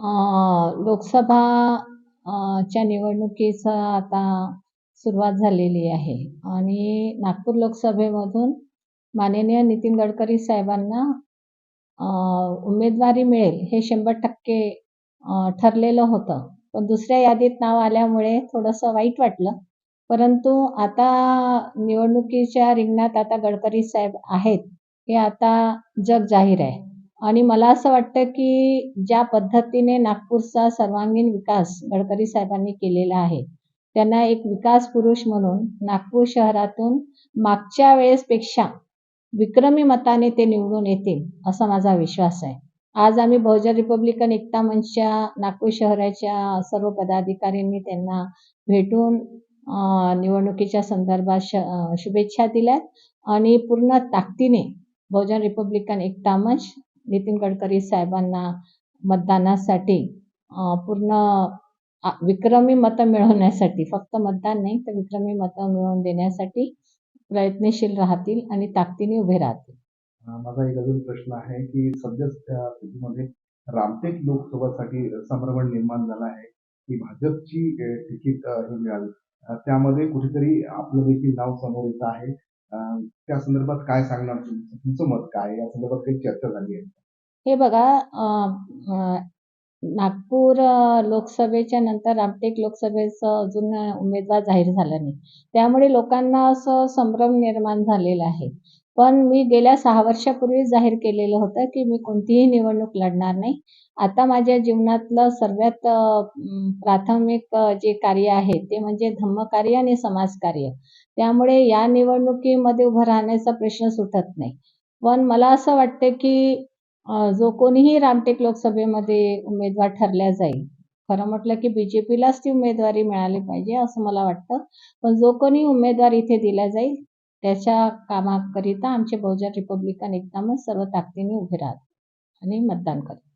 लोकसभा च्या निवडणुकीचा आता सुरुवात झालेली आहे. आणि नागपूर लोकसभेमधून माननीय नितीन गडकरी साहेबांना उमेदवारी मिळेल हे शंभर टक्के ठरलेलं होतं. पण दुसऱ्या यादीत नाव आल्यामुळे थोडंसं वाईट वाटलं. परंतु आता निवडणुकीच्या रिंगणात आता गडकरी साहेब आहेत. हे आता जग जाहीर आहे. आणि मला असं वाटतं की ज्या पद्धतीने नागपूरचा सर्वांगीण विकास गडकरी साहेबांनी केलेला आहे त्यांना एक विकास पुरुष म्हणून नागपूर शहरातून मागच्या वेळेसपेक्षा विक्रमी मताने ते निवडून येतील असा माझा विश्वास आहे. आज आम्ही बहुजन रिपब्लिकन एकता मंचच्या नागपूर शहराच्या सर्व पदाधिकाऱ्यांनी त्यांना भेटून निवडणुकीच्या संदर्भात श शुभेच्छा दिल्यात आणि पूर्ण ताकदीने बहुजन रिपब्लिकन एकता मंच नितीन गडकरी साहेबांना मतदानासाठी पूर्ण विक्रमी मतं मिळवण्यासाठी फक्त मतदान नाही तर विक्रमी मतं मिळवून देण्यासाठी प्रयत्नशील राहतील आणि ताकदीने उभे राहतील. माझा एक अजून प्रश्न आहे की सध्या स्थितीमध्ये रामटेक लोकसभासाठी संभ्रमण निर्माण झाला आहे की भाजपची तिकीट हे मिळाली. त्यामध्ये कुठेतरी आपलं देखील नाव समोर येत आहे. त्या संदर्भात काय सांगणार तुमचं तुमचं मत काय या संदर्भात काही चर्चा झाली आहे. हे बघा नागपूर लोकसभेच्या नंतर रामटेक लोकसभेचं अजून उमेदवार जाहीर झाला नाही. त्यामुळे लोकांना असं संभ्रम निर्माण झालेला आहे. पण मी गेल्या सहा वर्षापूर्वी जाहीर केलेलं होतं की मी कोणतीही निवडणूक लढणार नाही. आता माझ्या जीवनातलं सर्वात प्राथमिक जे कार्य आहे ते म्हणजे धम्मकार्य आणि समाजकार्य. त्यामुळे या निवडणुकीमध्ये उभं राहण्याचा प्रश्न सुटत नाही. पण मला असं वाटतं की जो कोणीही रामटेक लोकसभेमध्ये उमेदवार ठरल्या जाईल. खरं म्हटलं की बी जे पीलाच ती उमेदवारी मिळाली पाहिजे असं मला वाटतं. पण जो कोणी उमेदवार इथे दिला जाईल त्याच्या कामाकरिता आमचे बहुजन रिपब्लिकन एकता सर्व ताकदीने उभे राहत आणि मतदान करतात